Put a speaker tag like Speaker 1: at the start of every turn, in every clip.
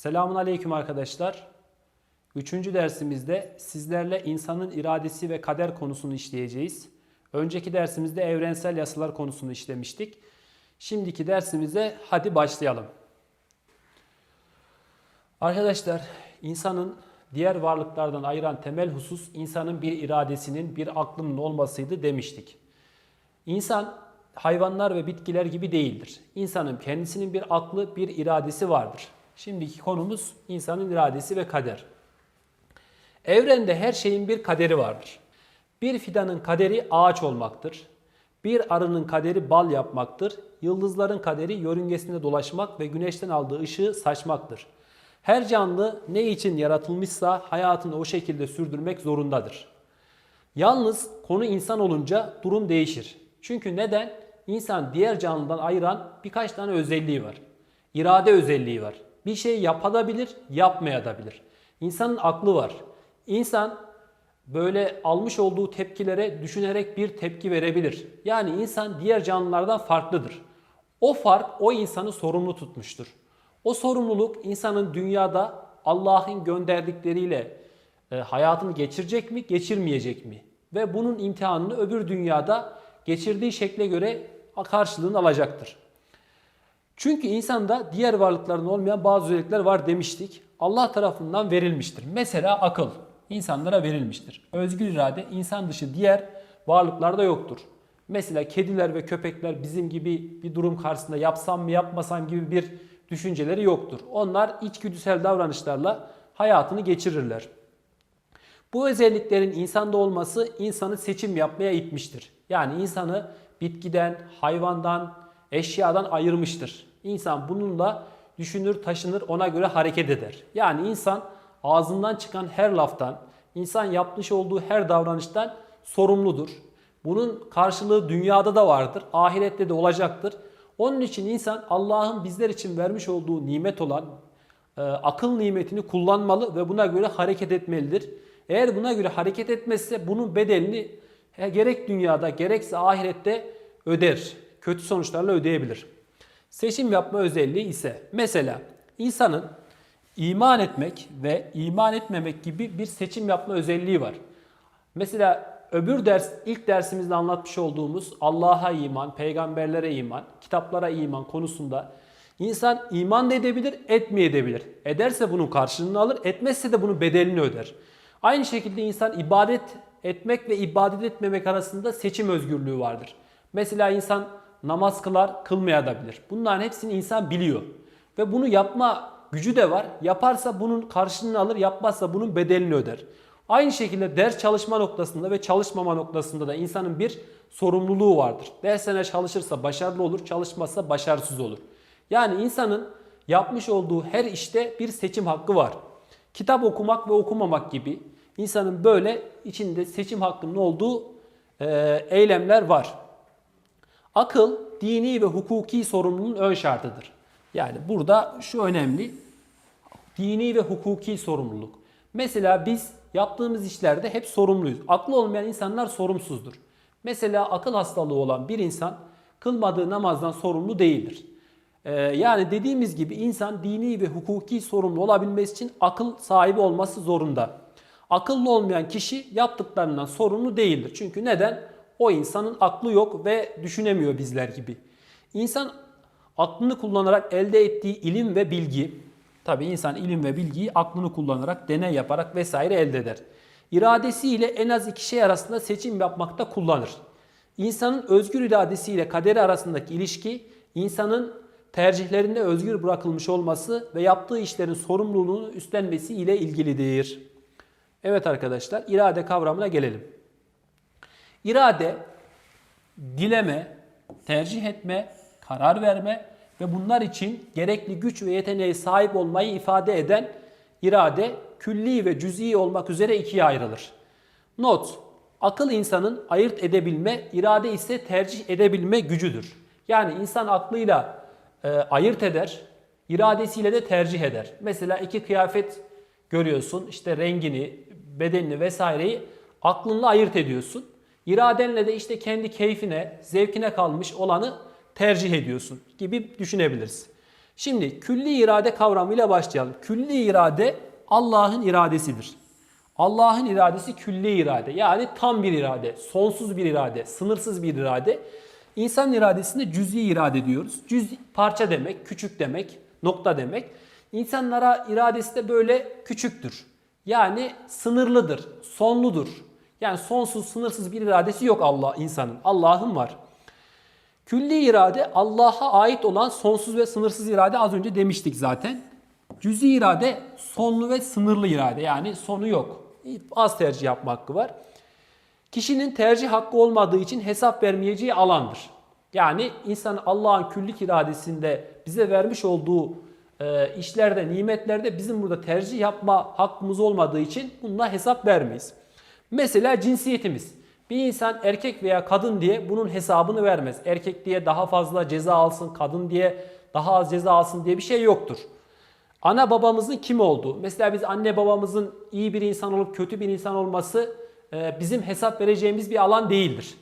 Speaker 1: Selamun Aleyküm arkadaşlar. Üçüncü dersimizde sizlerle insanın iradesi ve kader konusunu işleyeceğiz. Önceki dersimizde evrensel yasalar konusunu işlemiştik. Şimdiki dersimize hadi başlayalım. Arkadaşlar insanın diğer varlıklardan ayıran temel husus insanın bir iradesinin, bir aklının olmasıydı demiştik. İnsan hayvanlar ve bitkiler gibi değildir. İnsanın kendisinin bir aklı, bir iradesi vardır. Şimdiki konumuz insanın iradesi ve kader. Evrende her şeyin bir kaderi vardır. Bir fidanın kaderi ağaç olmaktır. Bir arının kaderi bal yapmaktır. Yıldızların kaderi yörüngesinde dolaşmak ve güneşten aldığı ışığı saçmaktır. Her canlı ne için yaratılmışsa hayatını o şekilde sürdürmek zorundadır. Yalnız konu insan olunca durum değişir. Çünkü neden? İnsan diğer canlıdan ayıran birkaç tane özelliği var. İrade özelliği var. Bir şey yapabilir, yapmayabilir. İnsanın aklı var. İnsan böyle almış olduğu tepkilere düşünerek bir tepki verebilir. Yani insan diğer canlılardan farklıdır. O fark o insanı sorumlu tutmuştur. O sorumluluk insanın dünyada Allah'ın gönderdikleriyle e, hayatını geçirecek mi, geçirmeyecek mi? Ve bunun imtihanını öbür dünyada geçirdiği şekle göre karşılığını alacaktır. Çünkü insanda diğer varlıkların olmayan bazı özellikler var demiştik. Allah tarafından verilmiştir. Mesela akıl insanlara verilmiştir. Özgür irade insan dışı diğer varlıklarda yoktur. Mesela kediler ve köpekler bizim gibi bir durum karşısında yapsam mı yapmasam gibi bir düşünceleri yoktur. Onlar içgüdüsel davranışlarla hayatını geçirirler. Bu özelliklerin insanda olması insanı seçim yapmaya itmiştir. Yani insanı bitkiden, hayvandan, eşyadan ayırmıştır. İnsan bununla düşünür, taşınır, ona göre hareket eder. Yani insan ağzından çıkan her laftan, insan yapmış olduğu her davranıştan sorumludur. Bunun karşılığı dünyada da vardır, ahirette de olacaktır. Onun için insan Allah'ın bizler için vermiş olduğu nimet olan e, akıl nimetini kullanmalı ve buna göre hareket etmelidir. Eğer buna göre hareket etmezse bunun bedelini gerek dünyada gerekse ahirette öder. Kötü sonuçlarla ödeyebilir. Seçim yapma özelliği ise mesela insanın iman etmek ve iman etmemek gibi bir seçim yapma özelliği var. Mesela öbür ders ilk dersimizde anlatmış olduğumuz Allah'a iman, peygamberlere iman, kitaplara iman konusunda insan iman da edebilir, etmeyebilir. Ederse bunun karşılığını alır, etmezse de bunun bedelini öder. Aynı şekilde insan ibadet etmek ve ibadet etmemek arasında seçim özgürlüğü vardır. Mesela insan namaz kılar, kılmayabilir. Bunların hepsini insan biliyor. Ve bunu yapma gücü de var. Yaparsa bunun karşılığını alır, yapmazsa bunun bedelini öder. Aynı şekilde ders çalışma noktasında ve çalışmama noktasında da insanın bir sorumluluğu vardır. Dersine çalışırsa başarılı olur, çalışmazsa başarısız olur. Yani insanın yapmış olduğu her işte bir seçim hakkı var. Kitap okumak ve okumamak gibi insanın böyle içinde seçim hakkının olduğu eylemler var. Akıl dini ve hukuki sorumluluğun ön şartıdır. Yani burada şu önemli. Dini ve hukuki sorumluluk. Mesela biz yaptığımız işlerde hep sorumluyuz. Aklı olmayan insanlar sorumsuzdur. Mesela akıl hastalığı olan bir insan kılmadığı namazdan sorumlu değildir. Ee, yani dediğimiz gibi insan dini ve hukuki sorumlu olabilmesi için akıl sahibi olması zorunda. Akıllı olmayan kişi yaptıklarından sorumlu değildir. Çünkü neden? O insanın aklı yok ve düşünemiyor bizler gibi. İnsan aklını kullanarak elde ettiği ilim ve bilgi, tabi insan ilim ve bilgiyi aklını kullanarak, deney yaparak vesaire elde eder. İradesiyle en az iki şey arasında seçim yapmakta kullanır. İnsanın özgür iradesiyle kaderi arasındaki ilişki, insanın tercihlerinde özgür bırakılmış olması ve yaptığı işlerin sorumluluğunu üstlenmesi ile ilgilidir. Evet arkadaşlar, irade kavramına gelelim. İrade, dileme, tercih etme, karar verme ve bunlar için gerekli güç ve yeteneğe sahip olmayı ifade eden irade külli ve cüz'i olmak üzere ikiye ayrılır. Not, akıl insanın ayırt edebilme, irade ise tercih edebilme gücüdür. Yani insan aklıyla e, ayırt eder, iradesiyle de tercih eder. Mesela iki kıyafet görüyorsun, işte rengini, bedenini vesaireyi aklınla ayırt ediyorsun. İradenle de işte kendi keyfine, zevkine kalmış olanı tercih ediyorsun gibi düşünebiliriz. Şimdi külli irade kavramıyla başlayalım. Külli irade Allah'ın iradesidir. Allah'ın iradesi külli irade. Yani tam bir irade, sonsuz bir irade, sınırsız bir irade. İnsan iradesinde cüz'i irade diyoruz. Cüz parça demek, küçük demek, nokta demek. İnsanlara iradesi de böyle küçüktür. Yani sınırlıdır, sonludur. Yani sonsuz, sınırsız bir iradesi yok Allah insanın. Allah'ın var. Külli irade Allah'a ait olan sonsuz ve sınırsız irade az önce demiştik zaten. Cüzi irade sonlu ve sınırlı irade yani sonu yok. Az tercih yapma hakkı var. Kişinin tercih hakkı olmadığı için hesap vermeyeceği alandır. Yani insan Allah'ın küllük iradesinde bize vermiş olduğu e, işlerde, nimetlerde bizim burada tercih yapma hakkımız olmadığı için bununla hesap vermeyiz. Mesela cinsiyetimiz. Bir insan erkek veya kadın diye bunun hesabını vermez. Erkek diye daha fazla ceza alsın, kadın diye daha az ceza alsın diye bir şey yoktur. Ana babamızın kim olduğu, mesela biz anne babamızın iyi bir insan olup kötü bir insan olması e, bizim hesap vereceğimiz bir alan değildir.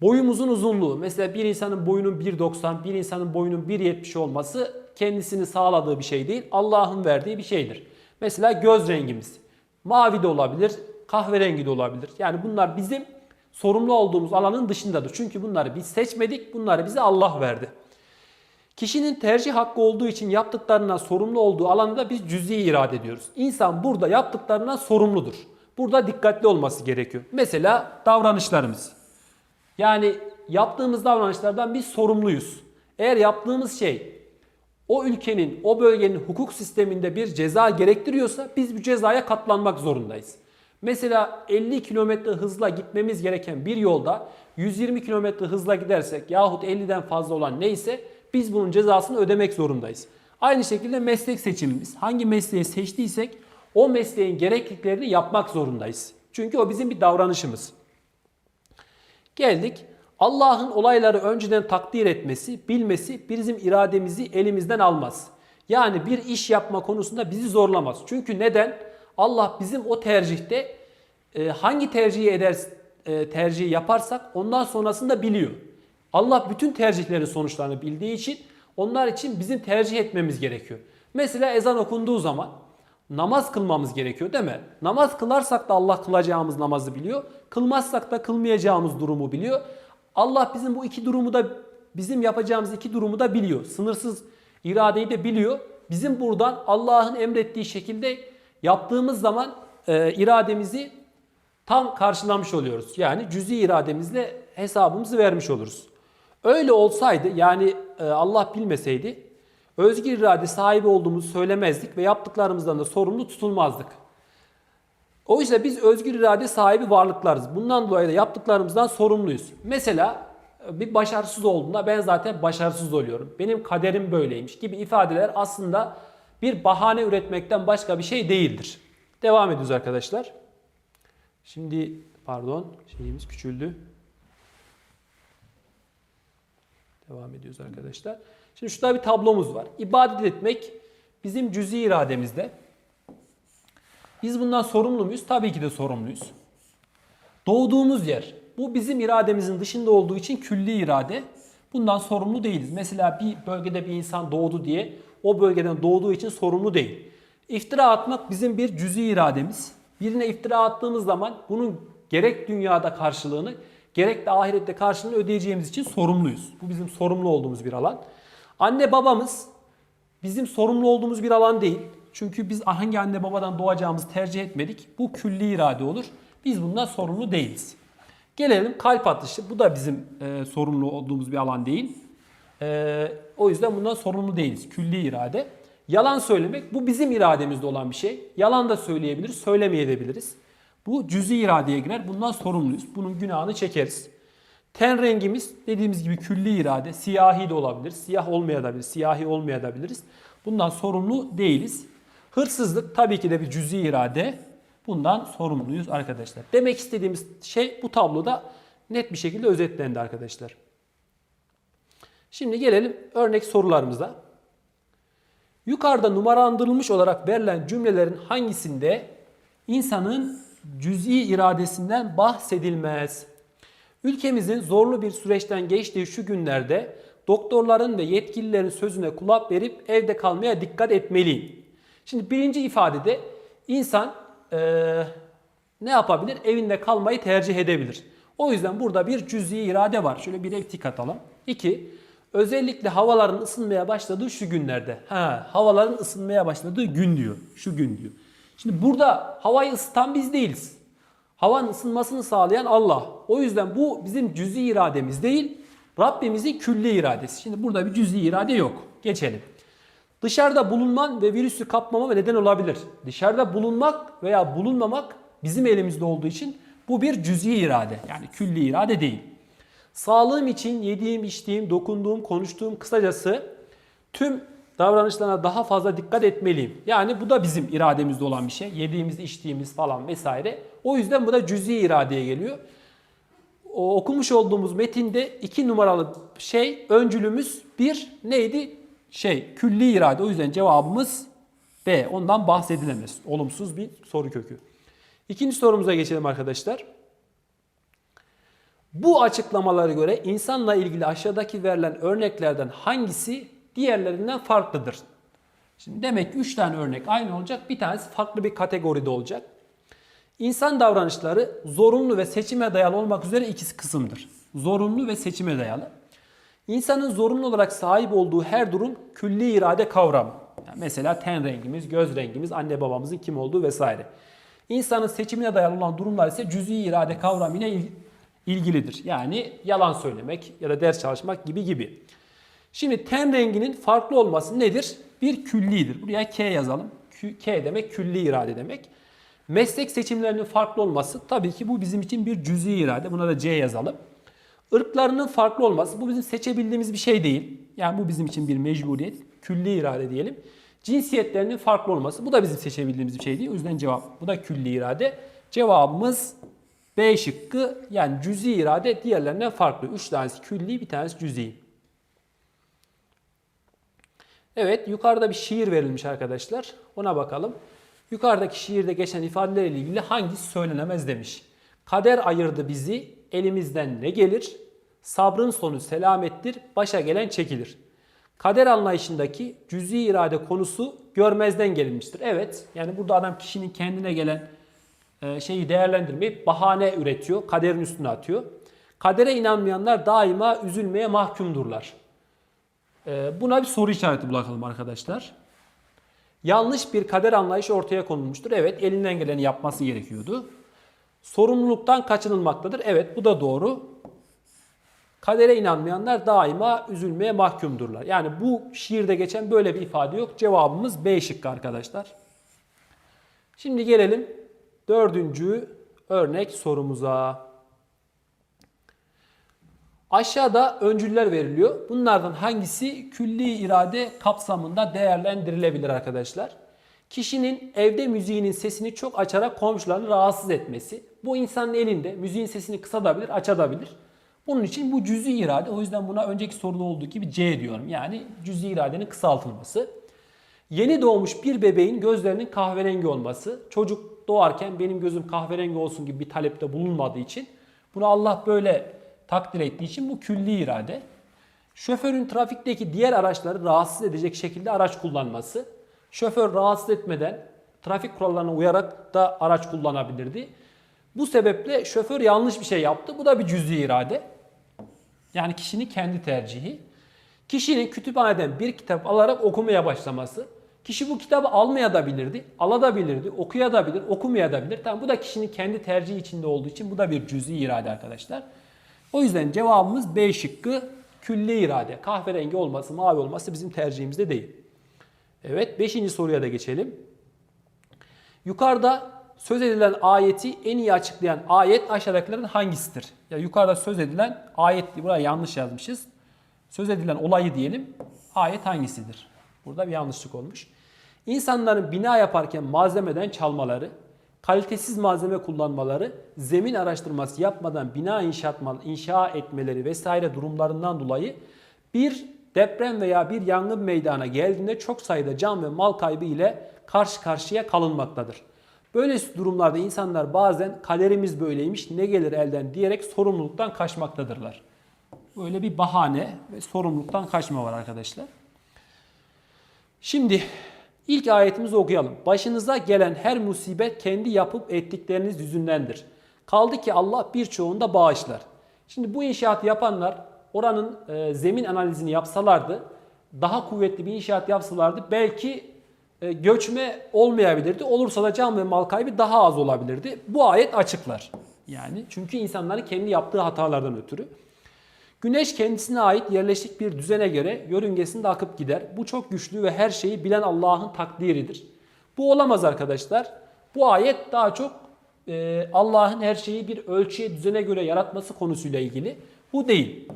Speaker 1: Boyumuzun uzunluğu, mesela bir insanın boyunun 1.90, bir insanın boyunun 1.70 olması kendisini sağladığı bir şey değil, Allah'ın verdiği bir şeydir. Mesela göz rengimiz, mavi de olabilir, kahverengi de olabilir. Yani bunlar bizim sorumlu olduğumuz alanın dışındadır. Çünkü bunları biz seçmedik, bunları bize Allah verdi. Kişinin tercih hakkı olduğu için yaptıklarından sorumlu olduğu alanda biz cüz'i irade ediyoruz. İnsan burada yaptıklarından sorumludur. Burada dikkatli olması gerekiyor. Mesela davranışlarımız. Yani yaptığımız davranışlardan biz sorumluyuz. Eğer yaptığımız şey o ülkenin, o bölgenin hukuk sisteminde bir ceza gerektiriyorsa biz bu cezaya katlanmak zorundayız. Mesela 50 kilometre hızla gitmemiz gereken bir yolda 120 kilometre hızla gidersek yahut 50'den fazla olan neyse biz bunun cezasını ödemek zorundayız. Aynı şekilde meslek seçimimiz. Hangi mesleği seçtiysek o mesleğin gerekliliklerini yapmak zorundayız. Çünkü o bizim bir davranışımız. Geldik. Allah'ın olayları önceden takdir etmesi, bilmesi bizim irademizi elimizden almaz. Yani bir iş yapma konusunda bizi zorlamaz. Çünkü neden? Allah bizim o tercihte e, hangi tercihi eder e, tercihi yaparsak ondan sonrasında biliyor. Allah bütün tercihlerin sonuçlarını bildiği için onlar için bizim tercih etmemiz gerekiyor. Mesela ezan okunduğu zaman namaz kılmamız gerekiyor değil mi? Namaz kılarsak da Allah kılacağımız namazı biliyor. Kılmazsak da kılmayacağımız durumu biliyor. Allah bizim bu iki durumu da bizim yapacağımız iki durumu da biliyor. Sınırsız iradeyi de biliyor. Bizim buradan Allah'ın emrettiği şekilde yaptığımız zaman e, irademizi tam karşılamış oluyoruz. Yani cüzi irademizle hesabımızı vermiş oluruz. Öyle olsaydı yani e, Allah bilmeseydi özgür irade sahibi olduğumuzu söylemezdik ve yaptıklarımızdan da sorumlu tutulmazdık. O yüzden biz özgür irade sahibi varlıklarız. Bundan dolayı da yaptıklarımızdan sorumluyuz. Mesela e, bir başarısız olduğunda ben zaten başarısız oluyorum. Benim kaderim böyleymiş gibi ifadeler aslında bir bahane üretmekten başka bir şey değildir. Devam ediyoruz arkadaşlar. Şimdi pardon şeyimiz küçüldü. Devam ediyoruz arkadaşlar. Şimdi şurada bir tablomuz var. İbadet etmek bizim cüzi irademizde. Biz bundan sorumlu muyuz? Tabii ki de sorumluyuz. Doğduğumuz yer. Bu bizim irademizin dışında olduğu için külli irade. Bundan sorumlu değiliz. Mesela bir bölgede bir insan doğdu diye o bölgeden doğduğu için sorumlu değil. İftira atmak bizim bir cüzi irademiz. Birine iftira attığımız zaman bunun gerek dünyada karşılığını gerek de ahirette karşılığını ödeyeceğimiz için sorumluyuz. Bu bizim sorumlu olduğumuz bir alan. Anne babamız bizim sorumlu olduğumuz bir alan değil. Çünkü biz hangi anne babadan doğacağımızı tercih etmedik. Bu külli irade olur. Biz bundan sorumlu değiliz. Gelelim kalp atışı. Bu da bizim e, sorumlu olduğumuz bir alan değil. E, o yüzden bundan sorumlu değiliz. Külli irade. Yalan söylemek bu bizim irademizde olan bir şey. Yalan da söyleyebiliriz, söylemeyebiliriz. Bu cüzi iradeye girer. Bundan sorumluyuz. Bunun günahını çekeriz. Ten rengimiz dediğimiz gibi külli irade. Siyahi de olabilir, siyah olmayabilir, siyahi olmayabiliriz. Bundan sorumlu değiliz. Hırsızlık tabii ki de bir cüzi irade. Bundan sorumluyuz arkadaşlar. Demek istediğimiz şey bu tabloda net bir şekilde özetlendi arkadaşlar. Şimdi gelelim örnek sorularımıza. Yukarıda numaralandırılmış olarak verilen cümlelerin hangisinde insanın cüz'i iradesinden bahsedilmez? Ülkemizin zorlu bir süreçten geçtiği şu günlerde doktorların ve yetkililerin sözüne kulak verip evde kalmaya dikkat etmeliyim. Şimdi birinci ifadede insan eee, ne yapabilir? Evinde kalmayı tercih edebilir. O yüzden burada bir cüz'i irade var. Şöyle bir tik atalım. İki, özellikle havaların ısınmaya başladığı şu günlerde. Ha, havaların ısınmaya başladığı gün diyor. Şu gün diyor. Şimdi burada havayı ısıtan biz değiliz. Havanın ısınmasını sağlayan Allah. O yüzden bu bizim cüz'i irademiz değil, Rabbimizin külli iradesi. Şimdi burada bir cüz'i irade yok. Geçelim. Dışarıda bulunman ve virüsü kapmama neden olabilir. Dışarıda bulunmak veya bulunmamak bizim elimizde olduğu için bu bir cüz'i irade. Yani külli irade değil. Sağlığım için yediğim, içtiğim, dokunduğum, konuştuğum kısacası tüm davranışlarına daha fazla dikkat etmeliyim. Yani bu da bizim irademizde olan bir şey. Yediğimiz, içtiğimiz falan vesaire. O yüzden bu da cüz'i iradeye geliyor. O okumuş olduğumuz metinde iki numaralı şey öncülümüz bir neydi? Şey külli irade. O yüzden cevabımız B. Ondan bahsedilemez. Olumsuz bir soru kökü. İkinci sorumuza geçelim arkadaşlar. Bu açıklamalara göre insanla ilgili aşağıdaki verilen örneklerden hangisi diğerlerinden farklıdır? Şimdi demek ki 3 tane örnek aynı olacak. Bir tanesi farklı bir kategoride olacak. İnsan davranışları zorunlu ve seçime dayalı olmak üzere iki kısımdır. Zorunlu ve seçime dayalı. İnsanın zorunlu olarak sahip olduğu her durum külli irade kavramı. Yani mesela ten rengimiz, göz rengimiz, anne babamızın kim olduğu vesaire. İnsanın seçimine dayalı olan durumlar ise cüz'i irade kavramıyla il- ilgilidir. Yani yalan söylemek ya da ders çalışmak gibi gibi. Şimdi ten renginin farklı olması nedir? Bir küllidir. Buraya K yazalım. K demek külli irade demek. Meslek seçimlerinin farklı olması tabii ki bu bizim için bir cüz'i irade. Buna da C yazalım. Irklarının farklı olması bu bizim seçebildiğimiz bir şey değil. Yani bu bizim için bir mecburiyet. Külli irade diyelim. Cinsiyetlerinin farklı olması bu da bizim seçebildiğimiz bir şey değil. O yüzden cevap bu da külli irade. Cevabımız B şıkkı yani cüz'i irade diğerlerinden farklı. Üç tanesi külli bir tanesi cüz'i. Evet yukarıda bir şiir verilmiş arkadaşlar. Ona bakalım. Yukarıdaki şiirde geçen ifadelerle ilgili hangisi söylenemez demiş. Kader ayırdı bizi, elimizden ne gelir? Sabrın sonu selamettir, başa gelen çekilir. Kader anlayışındaki cüz'i irade konusu görmezden gelinmiştir. Evet, yani burada adam kişinin kendine gelen e, şeyi değerlendirmeyip bahane üretiyor, kaderin üstüne atıyor. Kadere inanmayanlar daima üzülmeye mahkumdurlar. E, Buna bir soru işareti bırakalım arkadaşlar. Yanlış bir kader anlayışı ortaya konulmuştur. Evet, elinden geleni yapması gerekiyordu. Sorumluluktan kaçınılmaktadır. Evet, bu da doğru. Kadere inanmayanlar daima üzülmeye mahkumdurlar. Yani bu şiirde geçen böyle bir ifade yok. Cevabımız B şıkkı arkadaşlar. Şimdi gelelim dördüncü örnek sorumuza. Aşağıda öncüller veriliyor. Bunlardan hangisi külli irade kapsamında değerlendirilebilir arkadaşlar? Kişinin evde müziğinin sesini çok açarak komşularını rahatsız etmesi. Bu insanın elinde müziğin sesini kısabilir, açabilir. Bunun için bu cüz'i irade. O yüzden buna önceki soruda olduğu gibi C diyorum. Yani cüz'i iradenin kısaltılması. Yeni doğmuş bir bebeğin gözlerinin kahverengi olması. Çocuk doğarken benim gözüm kahverengi olsun gibi bir talepte bulunmadığı için bunu Allah böyle takdir ettiği için bu külli irade. Şoförün trafikteki diğer araçları rahatsız edecek şekilde araç kullanması. Şoför rahatsız etmeden trafik kurallarına uyarak da araç kullanabilirdi. Bu sebeple şoför yanlış bir şey yaptı. Bu da bir cüz'i irade. Yani kişinin kendi tercihi. Kişinin kütüphaneden bir kitap alarak okumaya başlaması. Kişi bu kitabı almaya da bilirdi, alabilirdi, okuyabilir, okumayabilir. Tamam bu da kişinin kendi tercihi içinde olduğu için bu da bir cüz'i irade arkadaşlar. O yüzden cevabımız B şıkkı külli irade. Kahverengi olması, mavi olması bizim tercihimizde değil. Evet 5. soruya da geçelim. Yukarıda söz edilen ayeti en iyi açıklayan ayet aşağıdakilerin hangisidir? Ya yukarıda söz edilen ayet buraya yanlış yazmışız. Söz edilen olayı diyelim. Ayet hangisidir? Burada bir yanlışlık olmuş. İnsanların bina yaparken malzemeden çalmaları, kalitesiz malzeme kullanmaları, zemin araştırması yapmadan bina inşa, etmeleri vesaire durumlarından dolayı bir deprem veya bir yangın meydana geldiğinde çok sayıda can ve mal kaybı ile karşı karşıya kalınmaktadır. Böyle durumlarda insanlar bazen kaderimiz böyleymiş ne gelir elden diyerek sorumluluktan kaçmaktadırlar. Böyle bir bahane ve sorumluluktan kaçma var arkadaşlar. Şimdi ilk ayetimizi okuyalım. Başınıza gelen her musibet kendi yapıp ettikleriniz yüzündendir. Kaldı ki Allah birçoğunu da bağışlar. Şimdi bu inşaatı yapanlar oranın e, zemin analizini yapsalardı, daha kuvvetli bir inşaat yapsalardı belki göçme olmayabilirdi. Olursa da can ve mal kaybı daha az olabilirdi. Bu ayet açıklar. Yani çünkü insanların kendi yaptığı hatalardan ötürü. Güneş kendisine ait yerleşik bir düzene göre yörüngesinde akıp gider. Bu çok güçlü ve her şeyi bilen Allah'ın takdiridir. Bu olamaz arkadaşlar. Bu ayet daha çok e, Allah'ın her şeyi bir ölçüye, düzene göre yaratması konusuyla ilgili. Bu değil.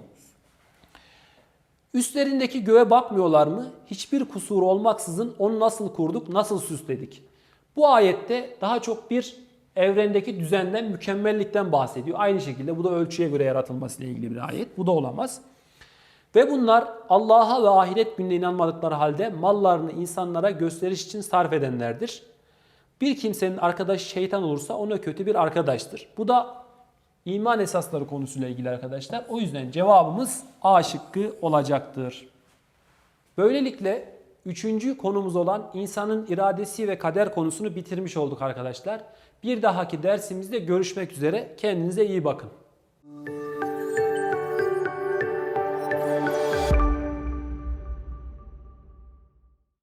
Speaker 1: Üstlerindeki göğe bakmıyorlar mı? Hiçbir kusur olmaksızın onu nasıl kurduk, nasıl süsledik? Bu ayette daha çok bir evrendeki düzenden, mükemmellikten bahsediyor. Aynı şekilde bu da ölçüye göre yaratılmasıyla ilgili bir ayet. Bu da olamaz. Ve bunlar Allah'a ve ahiret gününe inanmadıkları halde mallarını insanlara gösteriş için sarf edenlerdir. Bir kimsenin arkadaşı şeytan olursa ona kötü bir arkadaştır. Bu da iman esasları konusuyla ilgili arkadaşlar. O yüzden cevabımız A şıkkı olacaktır. Böylelikle üçüncü konumuz olan insanın iradesi ve kader konusunu bitirmiş olduk arkadaşlar. Bir dahaki dersimizde görüşmek üzere. Kendinize iyi bakın.